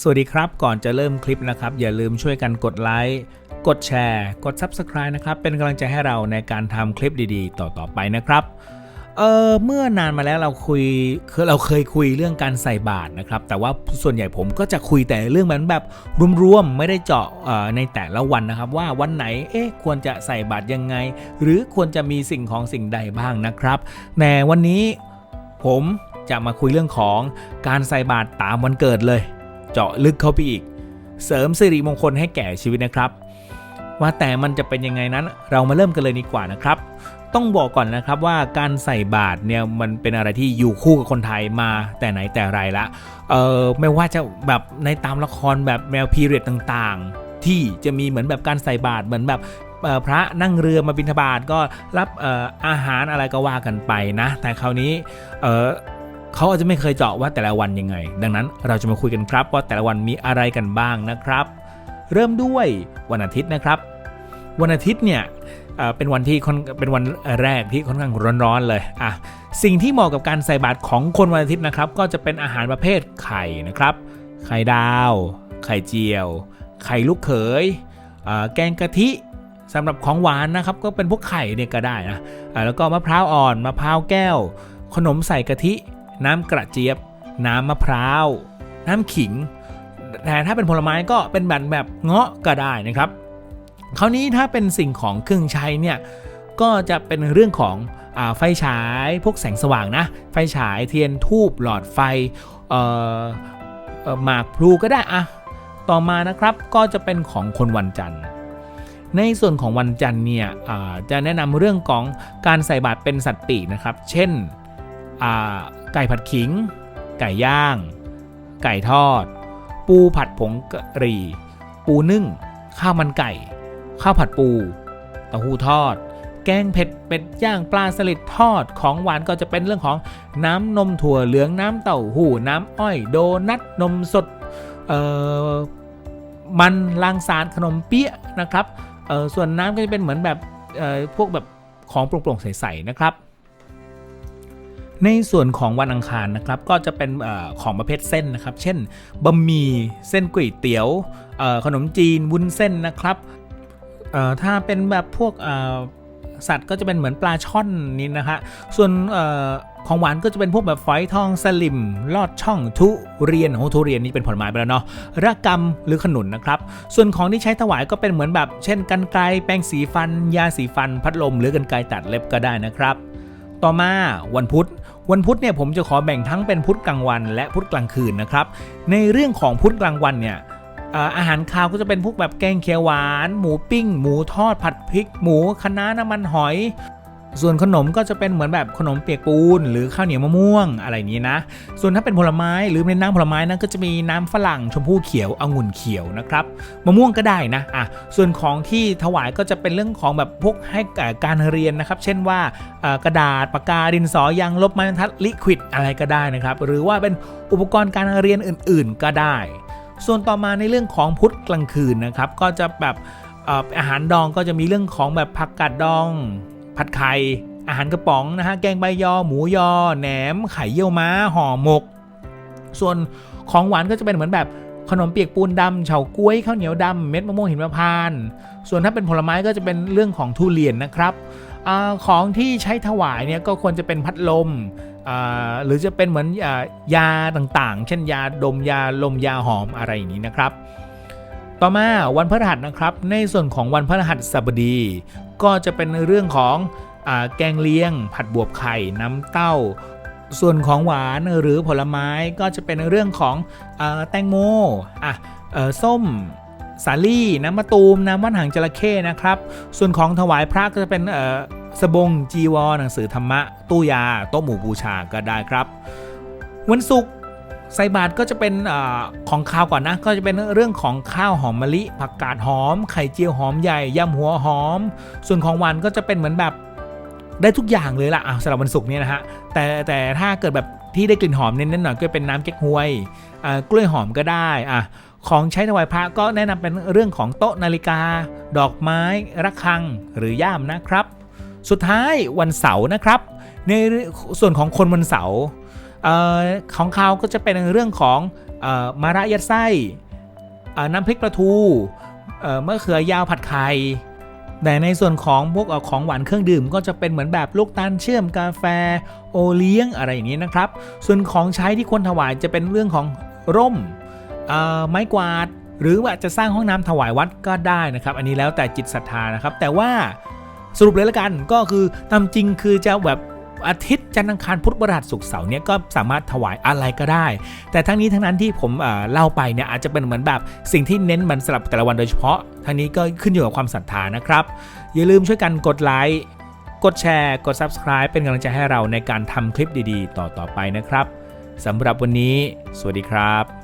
สวัสดีครับ ก่อนจะเริ่มคลิปนะครับ อย่าลืมช่วยกันกดไลค์กดแชร์ กด Subscribe นะครับ เป็นกำลังใจให้เราในการทำคลิปดีๆ ต่อๆไปนะครับเออเมื่อนานมาแล้วเราคุยคือเราเคยคุยเรื่องการใส่บาตรนะครับ แต่ว่าส่วนใหญ่ผมก็จะคุยแต่เรื่องมันแบบรวมๆไม่ได้เจาะในแต่ละวันนะครับ ว่าวันไหนเอ๊ะควรจะใส่บาตรยังไง หรือควรจะมีสิ่งของสิ่งใดบ้างนะครับแต่วันนี้ผมจะมาคุยเรื่องของการใส่บาตรตามวันเกิดเลย เจาะลึกเข้าไปอีก เสริมสิริมงคลให้แก่ชีวิตนะครับ ว่าแต่มันจะเป็นยังไงนั้น เรามาเริ่มกันเลยดีกว่านะครับ ต้องบอกก่อนนะครับว่าการใส่บาตรเนี่ยมันเป็นอะไรที่อยู่คู่กับคนไทยมาแต่ไหนแต่ไรละเออไม่ว่าจะแบบในตามละครแบบแมวพีเรียดต่างๆ ที่จะมีเหมือนแบบการใส่บาตรเหมือนแบบพระนั่งเรือมาบิณฑบาตก็รับอออาหารอะไรก็ว่ากันไปนะ แต่คราวนี้ เขาอาจจะไม่เคยเจาะว่าแต่ละวันยังไง ดังนั้นเราจะมาคุยกันครับว่าแต่ละวันมีอะไรกันบ้างนะครับ เริ่มด้วยวันอาทิตย์นะครับ วันอาทิตย์เนี่ยเป็นวันที่ค่อนเป็นวันแรกที่ค่อนข้างร้อนๆเลยอะสิ่งที่เหมาะกับการใส่บาตรของคนวันอาทิตย์นะครับ ก็จะเป็นอาหารประเภทไข่นะครับ ไข่ดาว ไข่เจียว ไข่ลูกเขยแกงกะทิสำหรับของหวานนะครับ ก็เป็นพวกไข่เนี่ยก็ได้นะะแล้วก็มะพร้าวอ่อนมะพร้าวแก้ว ขนมใส่กะทิ น้ำกระเจี๊ยบ น้ำมะพร้าว น้ำขิง แต่ถ้าเป็นผลไม้ก็เป็นแบบแบบเงาะก็ได้นะครับ คราวนี้ถ้าเป็นสิ่งของเครื่องใช้เนี่ยก็จะเป็นเรื่องของอไฟฉายพวกแสงสว่างนะ ไฟฉายเทียนทูบหลอดไฟหมากพลูก็ได้อะต่อมานะครับก็จะเป็นของคนวันจันทร์ ในส่วนของวันจันทร์เนี่ยจะแนะนำเรื่องของการใส่บาตรเป็นสัตว์ปีนะครับ เช่น ไก่ผัดขิง ไก่ย่าง ไก่ทอด ปูผัดผงกะหรี่ ปูนึ่ง ข้าวมันไก่ ข้าวผัดปูเต้าหู้ทอด แกงเผ็ดเป็ดย่างปลาสลิดทอดของหวานก็จะเป็นเรื่องของน้ำนมถั่วเหลืองน้ำเต้าหู้น้ำอ้อยโดนัทนมสดเอ่อมันลางสารขนมเปี๊ยะนะครับเอ่อส่วนน้ำก็จะเป็นเหมือนแบบเอ่อพวกแบบของโปร่งๆใสๆนะครับ ในส่วนของวันอังคารนะครับก็จะเป็นอของประเภทเส้นนะครับ เช่นบะหมี่เส้นก๋วยเตี๋ยวขนมจีนวุ้นเส้นนะครับถ้าเป็นแบบพวกสัตว์ก็จะเป็นเหมือนปลาช่อนนี่นะฮะส่วนอของหวานก็จะเป็นพวกแบบฝอยทองสลิม ลอดช่องทุเรียนโอ้ทุเรียนนี่เป็นผลไม้ไปแล้วเนาะระกำหรือขนุนนะครับ ส่วนของที่ใช้ถวายก็เป็นเหมือนแบบ เช่นกันไกรแปรงสีฟัน ยาสีฟัน พัดลม หรือกันไกรตัดเล็บก็ได้นะครับ ต่อมาวันพุธ วันพุธเนี่ยผมจะขอแบ่งทั้งเป็นพุธกลางวัน และพุธกลางคืนนะครับ ในเรื่องของพุธกลางวันเนี่ยเอ่ออาหารคาวก็จะเป็นพวกแบบแกงเขียวหวาน หมูปิ้ง หมูทอดผัดพริก หมูคะน้าน้ำมันหอย ส่วนขนมก็จะเป็นเหมือนแบบขนมเปียกปูน หรือข้าวเหนียวมะม่วงอะไรนี้นะ ส่วนถ้าเป็นผลไม้หรือเป็นน้ำผลไม้นั้นก็จะมีน้ำฝรั่งชมพู่เขียวองุ่นเขียวนะครับมะม่วงก็ได้นะอะส่วนของที่ถวายก็จะเป็นเรื่องของแบบพวกให้การเรียนนะครับ เช่นว่ากระดาษปากกาดินสอยางลบไม้บรรทัดลิควิดอะไรก็ได้นะครับ หรือว่าเป็นอุปกรณ์การเรียนอื่น ๆ ก็ได้ ส่วนต่อมาในเรื่องของพุธกลางคืนนะครับ ก็จะแบบเอ่ออาหารดองก็จะมีเรื่องของแบบผักกาดดอง ผัดไข่อาหารกระป๋องนะฮะแกงใบยอ หมูยอ แหนม ไข่เยี่ยวม้าห่อหมก ส่วนของหวานก็จะเป็นเหมือนแบบขนมเปียกปูนดำเฉาก๊วยข้าวเหนียวดำเม็ดมะม่วงหิมพานต์ส่วนถ้าเป็นผลไม้ก็จะเป็นเรื่องของทุเรียนนะครับอของที่ใช้ถวายเนี่ยก็ควรจะเป็นพัดลมหรือจะเป็นเหมือนยาต่างๆ เช่นยาดมยาลมยาหอมอะไรอย่างนี้นะครับ ต่อมาวันพฤหัสนะครับ ในส่วนของวันพฤหัสบดี ก็จะเป็นเรื่องของอแกงเลี้ยง ผัดบวบไข่น้ำเต้า ส่วนของหวานหรือผลไม้ก็จะเป็นเรื่องของอแตงโมอะส้มสาลี่น้ำมะตูมน้ำว่านหางจระเข้นะครับ ส่วนของถวายพระก็จะเป็นสบงจีวรหนังสือธรรมะ ตู้ยา โต๊ะหมู่บูชาก็ได้ครับ วันศุกร์ ใส่บาตรก็จะเป็นอของข้าวก่อนนะ ก็จะเป็นเรื่องของข้าวหอมมะลิ ผักกาดหอม ไข่เจียวหอมใหญ่ยำหัวหอม ส่วนของหวานก็จะเป็นเหมือนแบบได้ทุกอย่างเลยล่ะอะสำหรับวันศุกร์เนี่ยนะฮะ แต่แต่ถ้าเกิดแบบที่ได้กลิ่นหอมเน้นๆหน่อยก็เป็นน้ำเก๊กฮวยกล้วยหอมก็ได้อะของใช้ถวายพระก็แนะนำเป็นเรื่องของโต๊ะนาฬิกา ดอกไม้ ระฆังหรือย่ามนะครับ สุดท้ายวันเสาร์นะครับ ในส่วนของคนวันเสาร์ ของเขาก็จะเป็นเรื่องของออมาระยัดไส้น้ำพริกปลาทูเอ่อมะเขือยาวผัดไข่แต่ในส่วนของพวกอของหวานเครื่องดื่ม ก็จะเป็นเหมือนแบบลูกตาลเชื่อมกาแฟโอเลี้ยงอะไรอย่างนี้นะครับ ส่วนของใช้ที่ควรถวายจะเป็นเรื่องของร่มไม้กวาด หรือว่าจะสร้างห้องน้ำถวายวัดก็ได้นะครับ อันนี้แล้วแต่จิตศรัทธานะครับ แต่ว่าสรุปเลยละกันก็คือตามจริงคือจะแบบ อาทิตย์จันทร์อังคารพุธพฤหัสศุกร์เสาร์เนี่ยก็สามารถถวายอะไรก็ได้ แต่ทั้งนี้ทั้งนั้นที่ผมเล่าไปเนี่ยอาจจะเป็นเหมือนแบบสิ่งที่เน้นมันสลับแต่ละวันโดยเฉพาะทั้งนี้ก็ขึ้นอยู่กับความศรัทธานะครับอย่าลืมช่วยกันกดไลค์กดแชร์ กด Subscribe เป็นกำลังใจให้เราในการทำคลิปดีๆ ต่อๆไปนะครับสำหรับวันนี้ สวัสดีครับ